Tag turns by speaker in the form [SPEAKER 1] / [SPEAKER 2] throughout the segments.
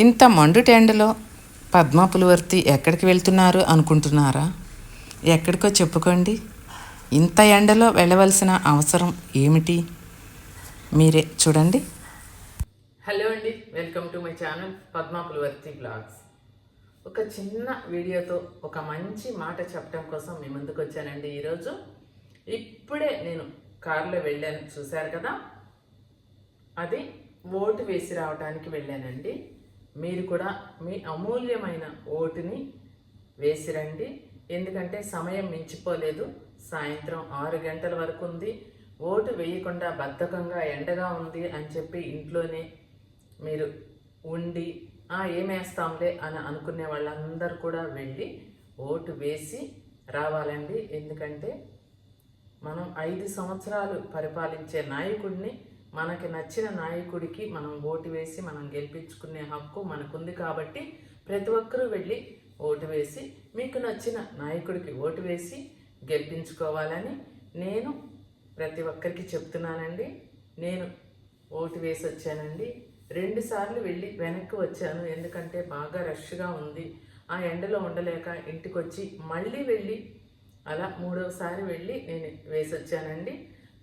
[SPEAKER 1] ఇంత మండు టెండలో పద్మ పులివర్తి ఎక్కడికి వెళ్తున్నారు అనుకుంటున్నారా? ఎక్కడికో చెప్పుకోండి. ఇంత ఎండలో వెళ్ళవలసిన అవసరం ఏమిటి? మీరే చూడండి. హలో అండి welcome to my channel Padma Pulivarthi blogs. ఒక చిన్న వీడియోతో ఒక మంచి మాట చెప్పడం కోసం మీ ముందుకు వచ్చానండి ఈరోజు. ఇప్పుడే నేను కారులో వెళ్ళాను చూశారు కదా? అది ఓటు వేసి రావడానికి వెళ్ళానండి. మీరు కూడా మీ అమూల్యమైన ఓటుని వేసి రండి. ఎందుకంటే సమయం మించిపోలేదు. సాయంత్రం ఆరు గంటల వరకు ఉంది. ఓటు వేయకుండా బద్ధకంగా ఎండగా ఉంది అని చెప్పి ఇంట్లోనే మీరు ఉండి "ఆ, ఏం వేస్తాంలే అని అనుకునే వాళ్ళందరూ కూడా వెళ్ళి ఓటు వేసి రావాలండి. ఎందుకంటే మనం ఐదు సంవత్సరాలు పరిపాలించే నాయకుడిని మనకి నచ్చిన నాయకుడికి మనం ఓటు వేసి మనం గెలిపించుకునే హక్కు మనకుంది కాబట్టి ప్రతి ఒక్కరూ వెళ్ళి ఓటు వేసి మీకు నచ్చిన నాయకుడికి ఓటు వేసి గెలిపించుకోవాలని నేను ప్రతి ఒక్కరికి చెప్తున్నానండి. నేను ఓటు వేసి వచ్చానండి రెండుసార్లు వెళ్ళి వెనక్కి వచ్చాను. ఎందుకంటే బాగా రష్గా ఉంది. ఆ ఎండలో ఉండలేక ఇంటికి వచ్చి మళ్ళీ వెళ్ళి అలా మూడవసారి వెళ్ళి నేను వేసి వచ్చానండి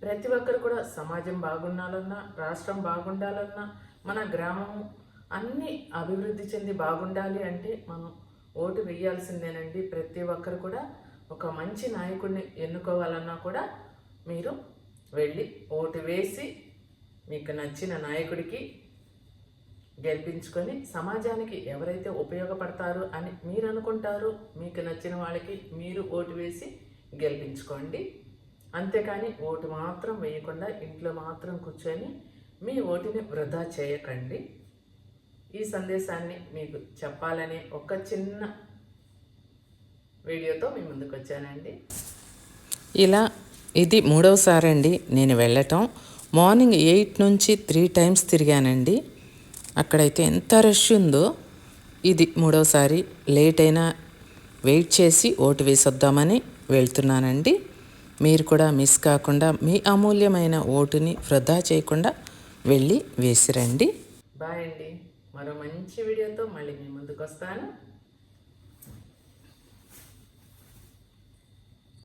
[SPEAKER 1] ప్రతి ఒక్కరు కూడా సమాజం బాగుండాలన్నా రాష్ట్రం బాగుండాలన్నా మన గ్రామం అన్నీ అభివృద్ధి చెంది బాగుండాలి అంటే మనం ఓటు వేయాల్సిందేనండి. ప్రతి ఒక్కరు కూడా ఒక మంచి నాయకుడిని ఎన్నుకోవాలన్నా కూడా మీరు వెళ్ళి ఓటు వేసి మీకు నచ్చిన నాయకుడికి గెలిపించుకొని సమాజానికి ఎవరైతే ఉపయోగపడతారు అని మీరు అనుకుంటారు మీకు నచ్చిన వాళ్ళకి మీరు ఓటు వేసి గెలిపించుకోండి. అంతేకాని ఓటు మాత్రం వేయకుండా ఇంట్లో మాత్రం కూర్చొని మీ ఓటుని వృధా చేయకండి. ఈ సందేశాన్ని మీకు చెప్పాలనే ఒక చిన్న వీడియోతో మీ ముందుకు వచ్చానండి. ఇలా ఇది మూడవసారి అండి నేను వెళ్ళటం. మార్నింగ్ ఎయిట్ నుంచి త్రీ టైమ్స్ తిరిగానండి. అక్కడైతే ఎంత రష్ ఉందో ఇది మూడవసారి లేట్ అయినా వెయిట్ చేసి ఓటు వేసొద్దామని వెళ్తున్నానండి. మీరు కూడా మిస్ కాకుండా మీ అమూల్యమైన ఓటుని వృధా చేయకుండా వెళ్ళి వేసిరండి. బాయ్ అండి. మరో మంచి వీడియోతో మళ్ళీ మీ ముందుకు వస్తాను